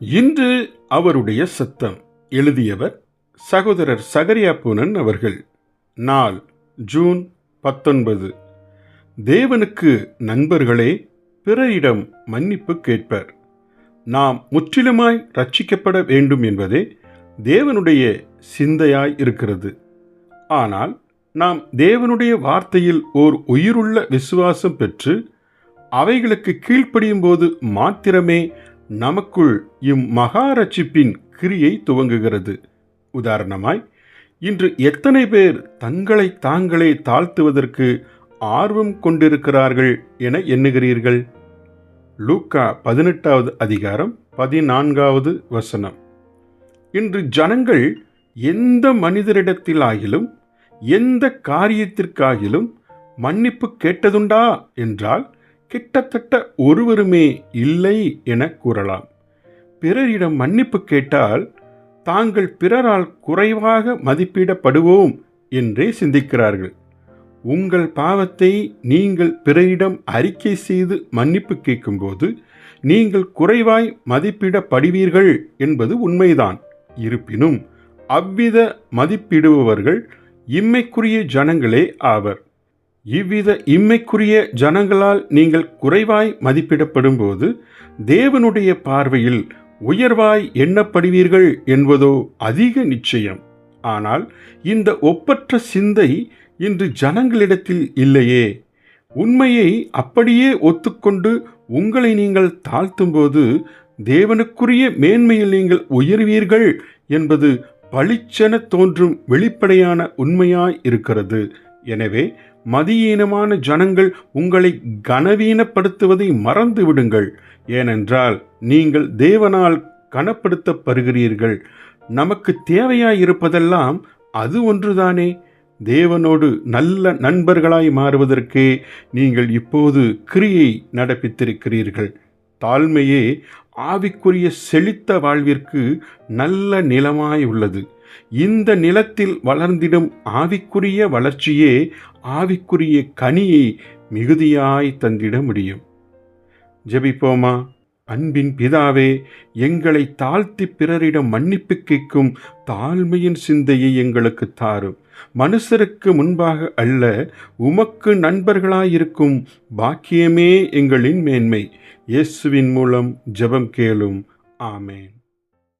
இன்று அவருடைய சத்தம். எழுதியவர் சகோதரர் சகரியா பூனன் அவர்கள். நாள் ஜூன் பத்தொன்பது. தேவனுக்கு நண்பர்களே பிறரிடம் மன்னிப்பு கேட்பர். நாம் முற்றிலுமாய் ரட்சிக்கப்பட வேண்டும் என்பதே தேவனுடைய சிந்தையாய் இருக்கிறது. ஆனால் நாம் தேவனுடைய வார்த்தையில் ஓர் உயிருள்ள விசுவாசம் பெற்று அவைகளுக்கு கீழ்ப்படியும் போது மாத்திரமே நமக்குள் இம்மகாரட்சிப்பின் கிரியை துவங்குகிறது. உதாரணமாய் இன்று எத்தனை பேர் தங்களை தாங்களே தாழ்த்துவதற்கு ஆர்வம் கொண்டிருக்கிறார்கள் என எண்ணுகிறீர்கள்? லூக்கா பதினெட்டாவது அதிகாரம் பதினான்காவது வசனம். இன்று ஜனங்கள் எந்த மனிதரிடத்திலாகிலும் எந்த காரியத்திற்காகிலும் மன்னிப்பு கேட்டதுண்டா? என்றால் கிட்டத்தட்ட ஒருவருமே இல்லை என கூறலாம். பிறரிடம் மன்னிப்பு கேட்டால் தாங்கள் பிறரால் குறைவாக மதிப்பிடப்படுவோம் என்றே சிந்திக்கிறார்கள். உங்கள் பாவத்தை நீங்கள் பிறரிடம் அறிக்கை செய்து மன்னிப்பு கேட்கும்போது நீங்கள் குறைவாய் மதிப்பிடப்படுவீர்கள் என்பது உண்மைதான். இருப்பினும் அவ்வித மதிப்பிடுபவர்கள் இம்மைக்குரிய ஜனங்களே ஆவர். இவ்வித இம்மைக்குரிய ஜனங்களால் நீங்கள் குறைவாய் மதிப்பிடப்படும் போது தேவனுடைய பார்வையில் உயர்வாய் எண்ணப்படுவீர்கள் என்பதோ அதிக நிச்சயம். ஆனால் இந்த ஒப்பற்ற சிந்தை இன்று ஜனங்களிடத்தில் இல்லையே. உண்மையை அப்படியே ஒத்துக்கொண்டு உங்களை நீங்கள் தாழ்த்தும்போது தேவனுக்குரிய மேன்மையில் நீங்கள் உயர்வீர்கள் என்பது பளிச்சென தோன்றும் வெளிப்படையான உண்மையாய் இருக்கிறது. எனவே மதியீனமான ஜனங்கள் உங்களை கனவீனப்படுத்துவதை மறந்து விடுங்கள் ஏனென்றால் நீங்கள் தேவனால் கனப்படுத்தப்படுகிறீர்கள். நமக்கு தேவையாயிருப்பதெல்லாம் அது ஒன்றுதானே? தேவனோடு நல்ல நண்பர்களாய் மாறுவதற்கே நீங்கள் இப்போது கிரியை நடப்பித்திருக்கிறீர்கள். தாழ்மையே ஆவிக்குரிய செழித்த வாழ்விற்கு நல்ல நிலமாய் உள்ளது இந்த நிலத்தில் வளர்ந்திடும் ஆவிக்குரிய வளர்ச்சியே ஆவிக்குரிய கனியை மிகுதியாய் தந்திட முடியும். ஜபிப்போமா? அன்பின் பிதாவே எங்களை தாழ்த்தி பிறரிடம் மன்னிப்பு கேட்கும் தாழ்மையின் சிந்தையை எங்களுக்கு தாரும். மனுஷருக்கு முன்பாக அல்ல உமக்கு நண்பர்களாயிருக்கும் பாக்கியமே எங்களின் மேன்மை. இயேசுவின் மூலம் ஜெபம் கேளும். ஆமேன்.